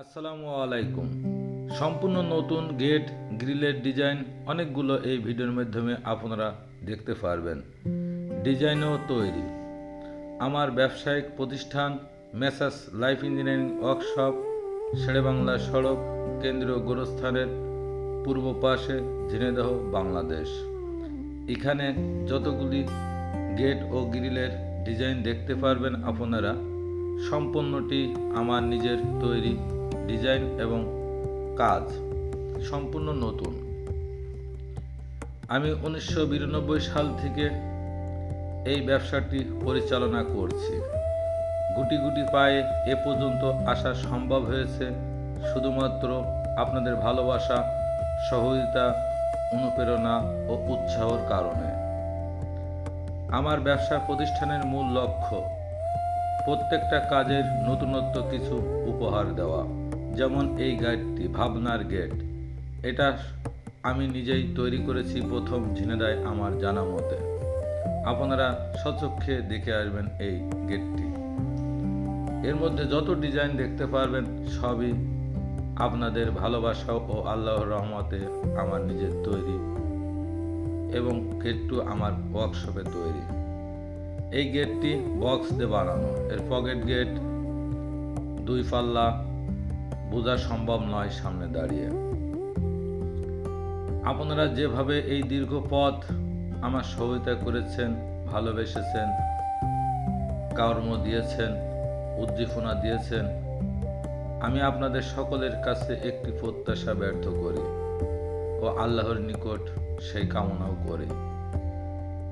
আসসালামু আলাইকুম। সম্পূর্ণ নতুন গেট গ্রিলের ডিজাইন অনেকগুলো এই ভিডিওর মাধ্যমে আপনারা দেখতে পারবেন। ডিজাইনও তৈরি। আমার ব্যবসায়িক প্রতিষ্ঠান messrs life engineering workshop, Sherebangla সড়ক, কেন্দ্রীয় গোরস্থানের পূর্ব পাশে ঝিনেদহ বাংলাদেশ। এখানে যতগুলি গেট ও গ্রিলের ডিজাইন দেখতে পারবেন আপনারা, সম্পূর্ণটি আমার নিজের তৈরি ডিজাইন এবং কাজ সম্পূর্ণ নতুন। আমি উনিশশো বিরানব্বই সাল থেকে এই ব্যবসাটি পরিচালনা করছি। গুটি গুটি পায়ে এ পর্যন্ত আসা সম্ভব হয়েছে। শুধুমাত্র আপনাদের ভালোবাসা, সহযোগিতা, অনুপ্রেরণা ও উৎসাহর কারণে। আমার ব্যবসা প্রতিষ্ঠানের মূল লক্ষ্য, প্রত্যেকটা কাজের নতুনত্ব কিছু উপহার দেওয়া। যেমন এই গেটটি ভাবনার গেট এটা আমি নিজেই তৈরি করেছি প্রথম ঝিনেদায় আমার জানা মতে। আপনারা সচক্ষে দেখে আসবেন এই গেটটি এর মধ্যে যত ডিজাইন দেখতে পারবেন, সবই আপনাদের ভালোবাসা ও আল্লাহর রহমতে আমার নিজের তৈরি এবং গেটটু আমার ওয়ার্কশপে তৈরি। এই গেটটি বক্স দিয়ে বানানো। এর পকেট গেট দুই পাল্লা বোঝা সম্ভব নয় সামনে দাঁড়িয়ে। আপনারা যেভাবে এই দীর্ঘ পথ আমার সহায়তা করেছেন, ভালোবেসেছেন, কর্ম দিয়েছেন, উদ্দীপনা দিয়েছেন, আমি আপনাদের সকলের কাছে একটি প্রত্যাশা ব্যর্থ করি ও আল্লাহর নিকট সেই কামনাও করি।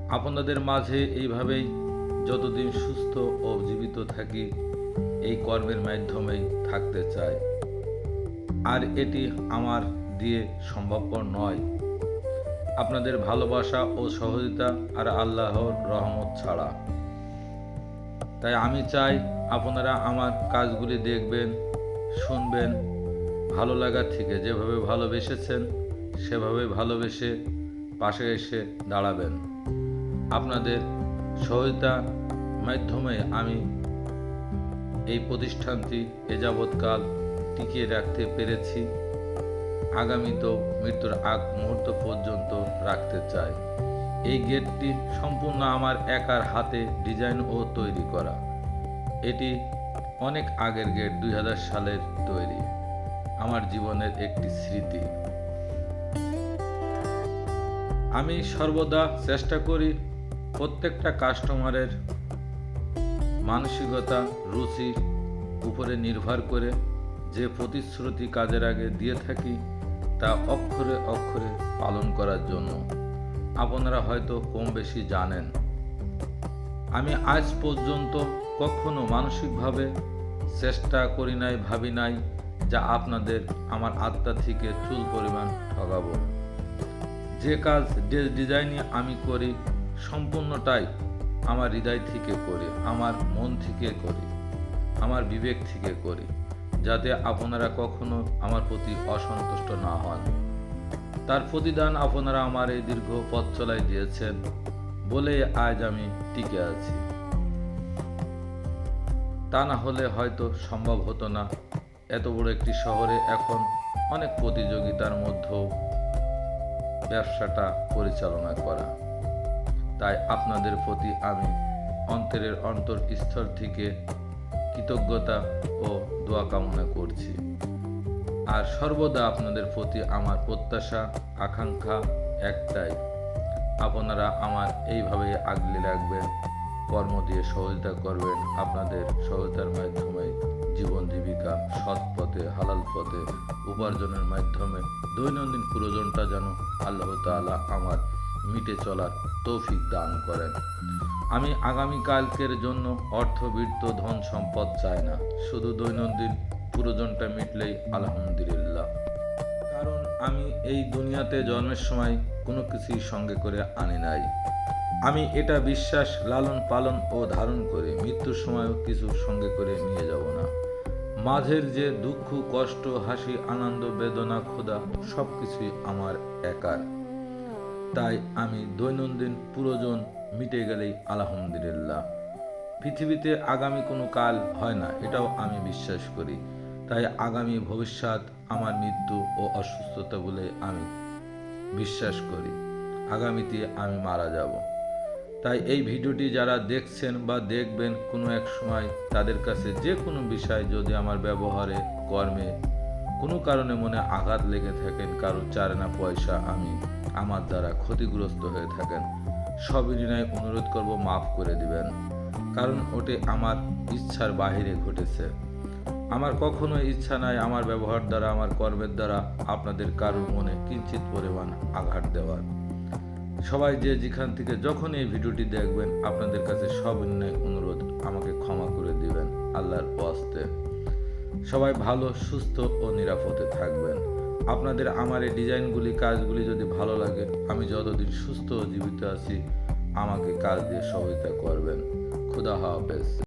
আপনাদের মাঝে এইভাবেই যতদিন সুস্থ ও জীবিত থাকি এই কর্মের মাধ্যমেই থাকতে চাই আর এটি আমার দিয়ে সম্ভবপর নয়। আপনাদের ভালোবাসা ও সহযোগিতা আর আল্লাহর রহমত ছাড়া। তাই আমি চাই আপনারা আমার কাজগুলি দেখবেন, শুনবেন, ভালো লাগা থেকে যেভাবে ভালোবেসেছেন, সেভাবে ভালোবেসে পাশে এসে দাঁড়াবেন। আপনাদের সহায়তা মাধ্যমে আমি এই প্রতিষ্ঠানটি এ যাবৎকাল টিকিয়ে রাখতে পেরেছি। আগামীতেও মৃত্যুর আগ মুহূর্ত পর্যন্ত রাখতে চাই। এই গেটটি সম্পূর্ণ আমার একার হাতে ডিজাইন ও তৈরি করা। এটি অনেক আগের গেট, দুই হাজার সালের তৈরি। আমার জীবনের একটি স্মৃতি। আমি সর্বদা চেষ্টা করি প্রত্যেকটা কাস্টমারের মানসিকতা, রুচি উপরে নির্ভর করে যে প্রতিশ্রুতি কাজের আগে দিয়ে থাকি, তা অক্ষরে অক্ষরে পালন করার জন্য। আপনারা হয়তো কম বেশি জানেন। আমি আজ পর্যন্ত কখনো মানসিকভাবে চেষ্টা করি নাই, ভাবি নাই যা আপনাদের আমার আত্মা থেকে চুল পরিমাণ ঠগাবো। যে কাজ যে ডিজাইনে আমি করি, সম্পূর্ণটাই আমার হৃদয় থেকে করি, আমার মন থেকে করি, আমার বিবেক থেকে করি, যাতে আপনারা কখনো আমার প্রতি অসন্তুষ্ট না হন। তার প্রতিদান আপনারা আমার এই দীর্ঘ পথ চলাই দিয়েছেন বলে আজ আমি টিকে আছি। তা না হলে হয়তো সম্ভব হতো না। এত বড় একটি শহরে এখন অনেক প্রতিযোগিতার মধ্যেও ব্যবসাটা পরিচালনা করা। তাই আপনাদের প্রতি আমি অন্তরের অন্তর স্তর থেকে কৃতজ্ঞতা ও দোয়া কামনা করছি। আর সর্বদা আপনাদের প্রতি আমার প্রত্যাশা, আকাঙ্ক্ষা একটাই। আপনারা আমার এইভাবে আগলে রাখবেন, কর্ম দিয়ে সহযোগিতা করবেন, আপনাদের সহায়তার মাধ্যমে জীবন জীবিকা সৎ পথে, হালাল পথে, উপার্জনের মাধ্যমে, দৈনন্দিন প্রয়োজনটা যেন আল্লাহ তাআলা আমার মিটে চলার তৌফিক দান করেন। আমি আগামীকালকের জন্য অর্থবৃত্ত ধন সম্পদ চাই না। শুধু দৈনন্দিন পুরোজনটা মিটলেই আলহামদুলিল্লাহ। কারণ আমি এই দুনিয়াতে জন্মের সময় কোনো কিছুই সঙ্গে করে আনি নাই। আমি এটা বিশ্বাস, লালন পালন ও ধারণ করে মৃত্যুর সময়ও কিছু সঙ্গে করে নিয়ে যাব না। মাঝের যে দুঃখ, কষ্ট, হাসি, আনন্দ, বেদনা, ক্ষুধা সব কিছুই আমার একার। তাই আমি দৈনন্দিন পুরোজন মিটে গেলেই আলহামদুলিল্লাহ। পৃথিবীতে আগামী কোনো কাল হয় না, এটাও আমি বিশ্বাস করি। তাই আগামী ভবিষ্যৎ আমার মৃত্যু ও অসুস্থতা বলে আমি বিশ্বাস করি। আগামীতে আমি মারা যাব। তাই এই ভিডিওটি যারা দেখছেন বা দেখবেন কোনো এক সময় তাদের কাছে যে কোনো বিষয় যদি আমার ব্যবহারে, কর্মে কোনো কারণে মনে আঘাত লেগে থাকেন, কারও চারেনা পয়সা আমি আমার দ্বারা ক্ষতিগ্রস্ত হয়ে থাকেন। সবিনয় অনুরোধ করব, মাফ করে দিবেন। কারণ ওটি আমার ইচ্ছার বাহিরে ঘটেছে। আমার কখনো ইচ্ছা নাই আমার ব্যবহার দ্বারা, আমার কর্মের দ্বারা আপনাদের কারোর মনে কিঞ্চিত পরিমাণ আঘাত দেওয়ার। সবাই যে যেখান থেকে যখন এই ভিডিওটি দেখবেন, আপনাদের কাছে সবিনয় অনুরোধ আমাকে ক্ষমা করে দিবেন। আল্লাহর ওয়াস্তে। সবাই ভালো, সুস্থ ও নিরাপদে থাকবেন। আপনাদের আমার এই ডিজাইনগুলি, কাজগুলি যদি ভালো লাগে, আমি যতদিন সুস্থ ও জীবিত আছি, আমাকে কাজ দিয়ে সহযোগিতা করবেন। খুদা হাফেজ।